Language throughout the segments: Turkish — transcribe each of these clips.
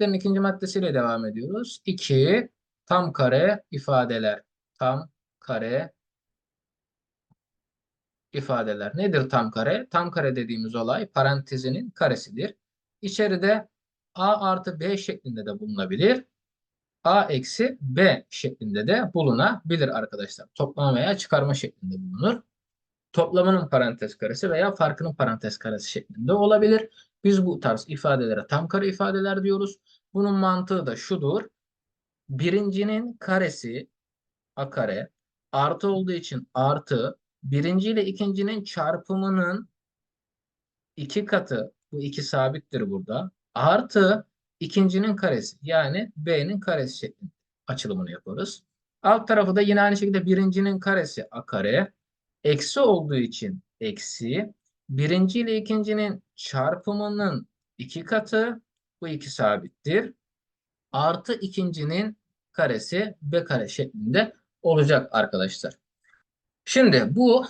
eşitlerin ikinci maddesiyle devam ediyoruz. 2 tam kare ifadeler. Tam kare ifadeler. Nedir tam kare? Tam kare dediğimiz olay parantezinin karesidir. İçeride a artı b şeklinde de bulunabilir. a eksi b şeklinde de bulunabilir arkadaşlar. Toplama veya çıkarma şeklinde bulunur. Toplamının parantez karesi veya farkının parantez karesi şeklinde olabilir. Biz bu tarz ifadelere tam kare ifadeler diyoruz. Bunun mantığı da şudur. Birincinin karesi a kare artı olduğu için artı birinci ile ikincinin çarpımının iki katı bu iki sabittir burada. Artı ikincinin karesi yani b'nin karesi şeklinde açılımını yaparız. Alt tarafı da yine aynı şekilde birincinin karesi a kare eksi olduğu için eksi birinci ile ikincinin çarpımının iki katı bu iki sabittir. Artı ikincinin karesi b kare şeklinde olacak arkadaşlar. Şimdi bu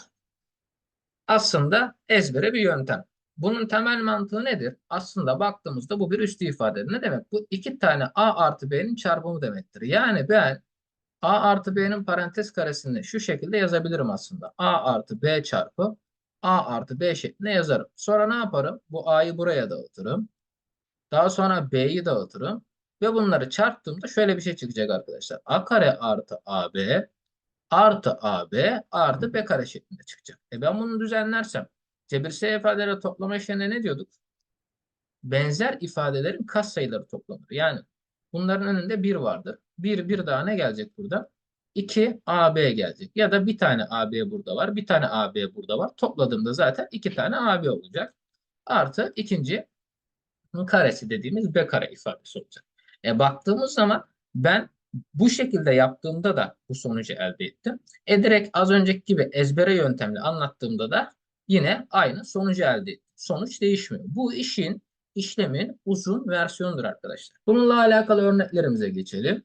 aslında ezbere bir yöntem. Bunun temel mantığı nedir? Aslında baktığımızda bu bir üstü ifade. Ne demek? Bu iki tane a artı b'nin çarpımı demektir. Yani ben a artı b'nin parantez karesini şu şekilde yazabilirim aslında. a artı b çarpı a artı b şeklinde yazarım. Sonra ne yaparım? Bu a'yı buraya dağıtırım. Daha sonra b'yi dağıtırım. Ve bunları çarptığımda şöyle bir şey çıkacak arkadaşlar. a kare artı ab artı AB artı B kare şeklinde çıkacak. E ben bunu düzenlersem cebirsel ifadeleri toplama işlemine ne diyorduk? Benzer ifadelerin katsayıları toplanır. Yani bunların önünde 1 vardır. 1 bir daha ne gelecek burada? 2 AB gelecek. Ya da bir tane AB burada var. Bir tane AB burada var. Topladığımda zaten 2 tane AB olacak. Artı ikinci karesi dediğimiz B kare ifadesi olacak. E baktığımız zaman ben bu şekilde yaptığımda da bu sonucu elde ettim. E direkt az önceki gibi ezbere yöntemle anlattığımda da yine aynı sonucu elde ettim. Sonuç değişmiyor. Bu işin, işlemin uzun versiyonudur arkadaşlar. Bununla alakalı örneklerimize geçelim.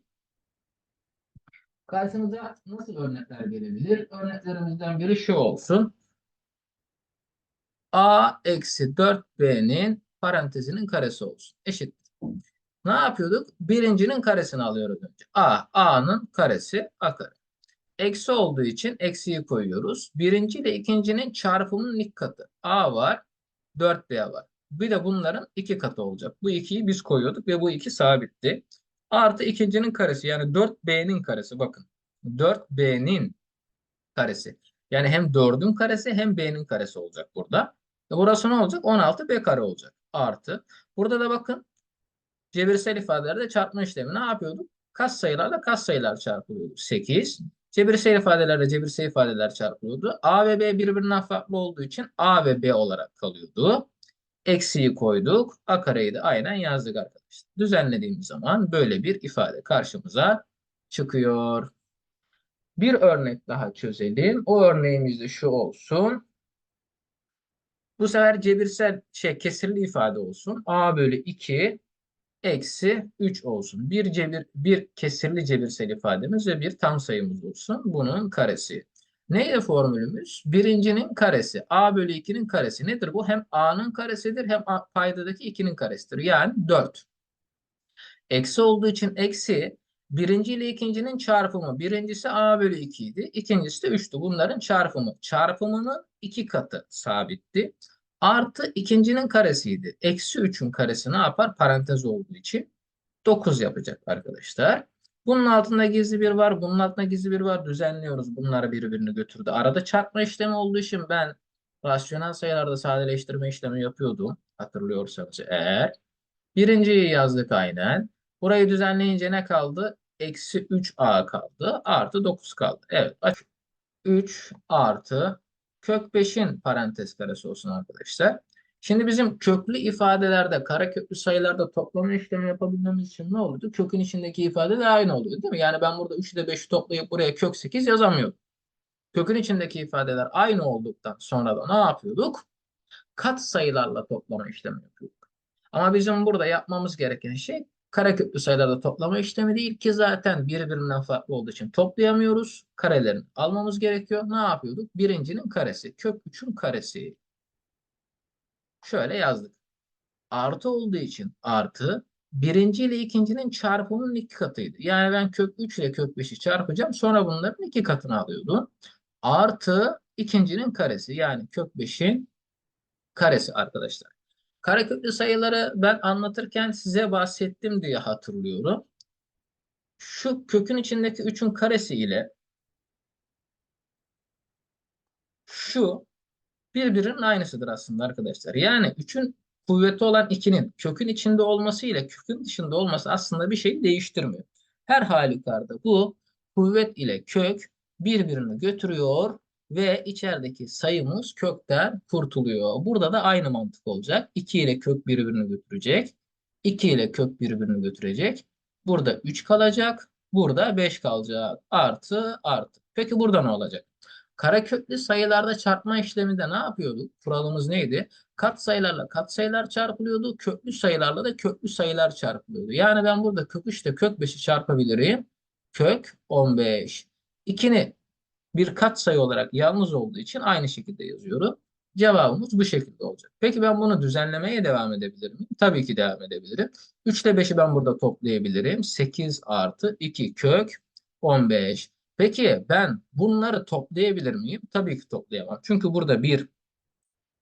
Karşınıza nasıl örnekler gelebilir? Örneklerimizden biri şu olsun. A eksi 4B'nin parantezinin karesi olsun. Eşittir. Ne yapıyorduk? Birincinin karesini alıyoruz önce. A, A'nın karesi A kare. Eksi olduğu için eksiyi koyuyoruz. Birinci ile ikincinin çarpımının ilk katı. A var, 4B var. Bir de bunların iki katı olacak. Bu ikiyi biz koyuyorduk ve bu iki sabitti. Artı ikincinin karesi yani 4B'nin karesi bakın. 4B'nin karesi. Yani hem 4'ün karesi hem B'nin karesi olacak burada. E burası ne olacak? 16B kare olacak. Artı. Burada da bakın cebirsel ifadelerde çarpma işlemi ne yapıyorduk? Kas sayılarla kas sayılar çarpılıyordu. 8. Cebirsel ifadelerde cebirsel ifadeler çarpılıyordu. A ve B birbirinden farklı olduğu için A ve B olarak kalıyordu. Eksiyi koyduk. A kareyi de aynen yazdık arkadaşlar. Düzenlediğimiz zaman böyle bir ifade karşımıza çıkıyor. Bir örnek daha çözelim. O örneğimiz de şu olsun. Bu sefer cebirsel şey kesirli ifade olsun. A bölü 2 eksi 3 olsun. Bir cebir, bir kesirli cebirsel ifademiz ve bir tam sayımız olsun. Bunun karesi. Neydi formülümüz? Birincinin karesi. A bölü 2'nin karesi. Nedir bu? Hem A'nın karesidir hem A, paydadaki 2'nin karesidir. Yani 4. Eksi olduğu için eksi birinci ile ikincinin çarpımı. Birincisi A bölü 2 idi. İkincisi de 3'tü. Bunların çarpımı. Çarpımının iki katı sabitti. Artı ikincinin karesiydi. Eksi 3'ün karesi ne yapar? Parantez olduğu için 9 yapacak arkadaşlar. Bunun altında gizli bir var. Bunun altında gizli bir var. Düzenliyoruz. Bunları birbirini götürdü. Arada çarpma işlemi olduğu için ben rasyonel sayılarda sadeleştirme işlemi yapıyordum. Hatırlıyorsanız eğer. Birinciyi yazdık aynen. Burayı düzenleyince ne kaldı? Eksi 3a kaldı. Artı 9 kaldı. Evet. 3 artı kök 5'in parantez karesi olsun arkadaşlar. Şimdi bizim köklü ifadelerde, kara köklü sayılarda toplama işlemi yapabilmemiz için ne oluyordu? Kökün içindeki ifadeler aynı oluyor değil mi? Yani ben burada 3 ile 5'i toplayıp buraya kök 8 yazamıyorum. Kökün içindeki ifadeler aynı olduktan sonra da ne yapıyorduk? Kat sayılarla toplama işlemi yapıyorduk. Ama bizim burada yapmamız gereken şey kareköklü sayılarda toplama işlemi değil ki zaten birbirinden farklı olduğu için toplayamıyoruz. Karelerini almamız gerekiyor. Ne yapıyorduk? Birincinin karesi. Kök 3'ün karesi. Şöyle yazdık. Artı olduğu için artı birinci ile ikincinin çarpımının iki katıydı. Yani ben kök 3 ile kök 5'i çarpacağım. Sonra bunların iki katını alıyordum. Artı ikincinin karesi yani kök 5'in karesi arkadaşlar. Kareköklü sayıları ben anlatırken size bahsettim diye hatırlıyorum. Şu kökün içindeki 3'ün karesi ile şu birbirinin aynısıdır aslında arkadaşlar. Yani 3'ün kuvveti olan 2'nin kökün içinde olması ile kökün dışında olması aslında bir şey değiştirmiyor. Her halükarda bu kuvvet ile kök birbirini götürüyor ve içerideki sayımız kökten kurtuluyor. Burada da aynı mantık olacak. 2 ile kök birbirini götürecek. 2 ile kök birbirini götürecek. Burada 3 kalacak. Burada 5 kalacak. Artı artı. Peki burada ne olacak? Kareköklü sayılarda çarpma işleminde ne yapıyorduk? Kuralımız neydi? Kat sayılarla kat sayılar çarpılıyordu. Köklü sayılarla da köklü sayılar çarpılıyordu. Yani ben burada kök 3 ile kök 5'i çarpabilirim. Kök 15. 2'ni bir kat sayı olarak yalnız olduğu için aynı şekilde yazıyorum. Cevabımız bu şekilde olacak. Peki ben bunu düzenlemeye devam edebilir miyim? Tabii ki devam edebilirim. 3 ile 5'i ben burada toplayabilirim. 8 artı 2 kök 15. Peki ben bunları toplayabilir miyim? Tabii ki toplayamam. Çünkü burada bir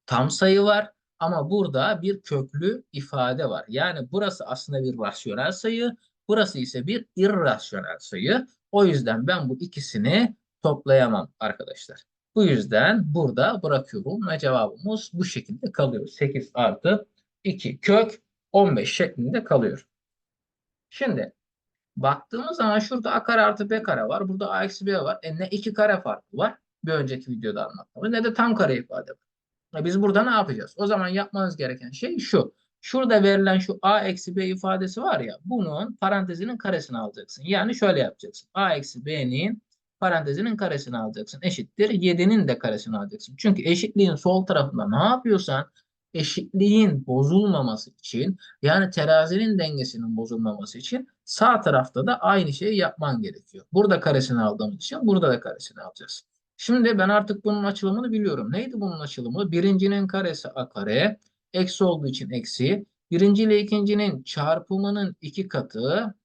tam sayı var ama burada bir köklü ifade var. Yani burası aslında bir rasyonel sayı, burası ise bir irrasyonel sayı. O yüzden ben bu ikisini toplayamam arkadaşlar. Bu yüzden burada bırakıyorum ve cevabımız bu şekilde kalıyor. 8 artı 2 kök 15 şeklinde kalıyor. Şimdi baktığımız zaman şurada a kare artı b kare var. Burada a eksi b var. E ne iki kare farkı var. Bir önceki videoda anlattığımız ne de tam kare ifade var. E biz burada ne yapacağız? O zaman yapmanız gereken şey şu. Şurada verilen şu a eksi b ifadesi var ya bunun parantezinin karesini alacaksın. Yani şöyle yapacaksın. a eksi b'nin parantezinin karesini alacaksın. Eşittir 7'nin de karesini alacaksın. Çünkü eşitliğin sol tarafında ne yapıyorsan eşitliğin bozulmaması için yani terazinin dengesinin bozulmaması için sağ tarafta da aynı şeyi yapman gerekiyor. Burada karesini aldığımız için burada da karesini alacağız. Şimdi ben artık bunun açılımını biliyorum. Neydi bunun açılımı? Birincinin karesi a kare. Eksi olduğu için eksi. Birinci ile ikincinin çarpımının iki katı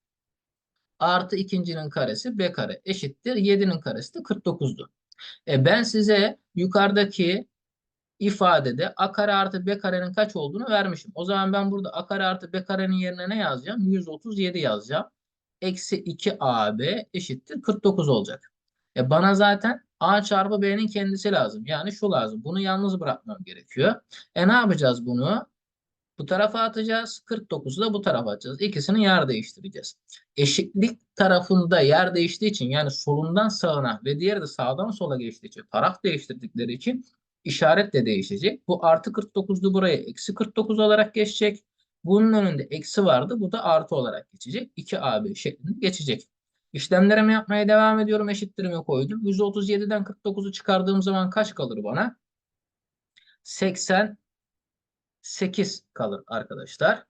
artı ikincinin karesi b kare eşittir. 7'nin karesi de 49'du. E ben size yukarıdaki ifadede a kare artı b karenin kaç olduğunu vermişim. O zaman ben burada a kare artı b karenin yerine ne yazacağım? 137 yazacağım. Eksi 2ab eşittir 49 olacak. E bana zaten a çarpı b'nin kendisi lazım. Yani şu lazım. Bunu yalnız bırakmam gerekiyor. E ne yapacağız bunu? Bu tarafa atacağız. 49'u da bu tarafa atacağız. İkisini yer değiştireceğiz. Eşitlik tarafında yer değiştiği için yani solundan sağına ve diğeri de sağdan sola geçtiği için taraf değiştirdikleri için işaret de değişecek. Bu artı 49'du buraya eksi 49 olarak geçecek. Bunun önünde eksi vardı. Bu da artı olarak geçecek. 2AB şeklinde geçecek. İşlemlerimi yapmaya devam ediyorum. Eşittirimi koydum. 137'den 49'u çıkardığım zaman kaç kalır bana? 88 kalır arkadaşlar.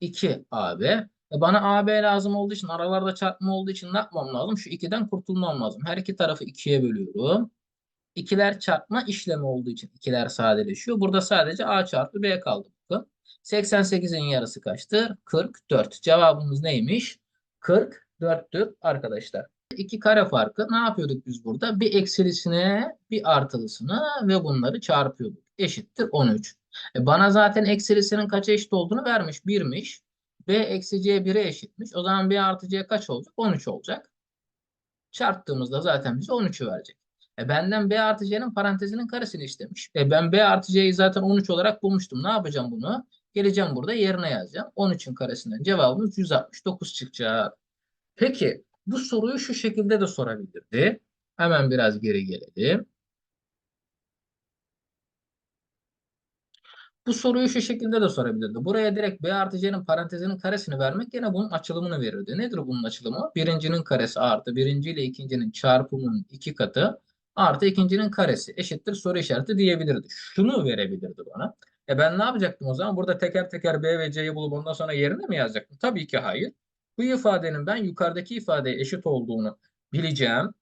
2 AB. E bana AB lazım olduğu için aralarda çarpma olduğu için ne yapmam lazım? Şu 2'den kurtulmam lazım. Her iki tarafı 2'ye bölüyorum. İkiler çarpma işlemi olduğu için ikiler sadeleşiyor. Burada sadece A çarpı B kaldı. Bakın. 88'in yarısı kaçtır? 44. Cevabımız neymiş? 44'tür arkadaşlar. İki kare farkı ne yapıyorduk biz burada? Bir eksilisine bir artılısını ve bunları çarpıyorduk. Eşittir 13. E bana zaten eksilisinin kaça eşit olduğunu vermiş. 1'miş. B eksi C 1'e eşitmiş. O zaman B artı C kaç olacak? 13 olacak. Çarptığımızda zaten bize 13'ü verecek. E benden B artı C'nin parantezinin karesini istemiş. E ben B artı C'yi zaten 13 olarak bulmuştum. Ne yapacağım bunu? Geleceğim burada yerine yazacağım. 13'ün karesinden cevabımız 169 çıkacak. Peki bu soruyu şu şekilde de sorabilirdi. Hemen biraz geri gelelim. Bu soruyu şu şekilde de sorabilirdi. Buraya direkt B artı C'nin parantezinin karesini vermek gene bunun açılımını verirdi. Nedir bunun açılımı? Birincinin karesi artı birinci ile ikincinin çarpımının iki katı artı ikincinin karesi eşittir soru işareti diyebilirdi. Şunu verebilirdi bana. E ben ne yapacaktım o zaman? Burada teker teker B ve C'yi bulup ondan sonra yerine mi yazacaktım? Tabii ki hayır. Bu ifadenin ben yukarıdaki ifadeye eşit olduğunu bileceğim.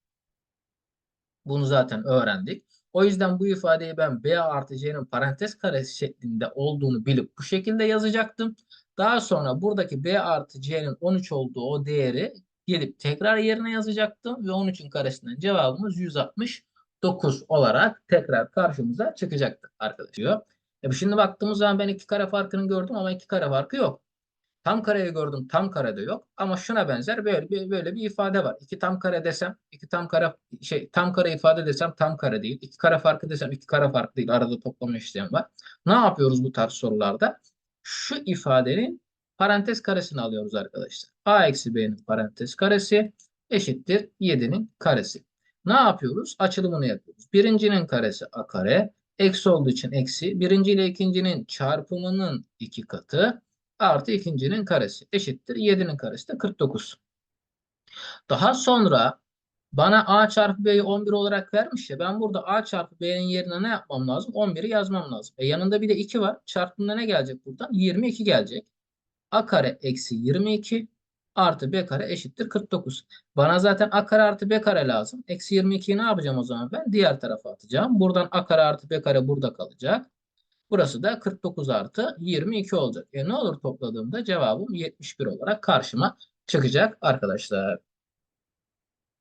Bunu zaten öğrendik. O yüzden bu ifadeyi ben B artı C'nin parantez karesi şeklinde olduğunu bilip bu şekilde yazacaktım. Daha sonra buradaki B artı C'nin 13 olduğu o değeri gelip tekrar yerine yazacaktım ve 13'ün karesinden cevabımız 169 olarak tekrar karşımıza çıkacaktı arkadaşlar. E şimdi baktığımız zaman ben iki kare farkını gördüm ama iki kare farkı yok. Tam kareyi gördüm tam karede yok ama şuna benzer böyle bir, böyle bir ifade var. İki tam kare desem iki tam kare şey tam kare ifade desem tam kare değil. İki kare farkı desem iki kare farkı değil. Arada toplama işlemi var. Ne yapıyoruz bu tarz sorularda? Şu ifadenin parantez karesini alıyoruz arkadaşlar. A eksi B'nin parantez karesi eşittir 7'nin karesi. Ne yapıyoruz? Açılımını yapıyoruz. Birincinin karesi A kare. Eksi olduğu için eksi. Birinci ile ikincinin çarpımının iki katı artı ikincinin karesi eşittir. 7'nin karesi de 49. Daha sonra bana A çarpı B'yi 11 olarak vermiş ya ben burada A çarpı B'nin yerine ne yapmam lazım? 11'i yazmam lazım. E yanında bir de 2 var. Çarpımda ne gelecek buradan? 22 gelecek. A kare eksi 22 artı B kare eşittir 49. Bana zaten A kare artı B kare lazım. Eksi 22'yi ne yapacağım o zaman ben? Diğer tarafa atacağım. Buradan A kare artı B kare burada kalacak. Burası da 49 artı 22 olacak. E ne olur topladığımda cevabım 71 olarak karşıma çıkacak arkadaşlar.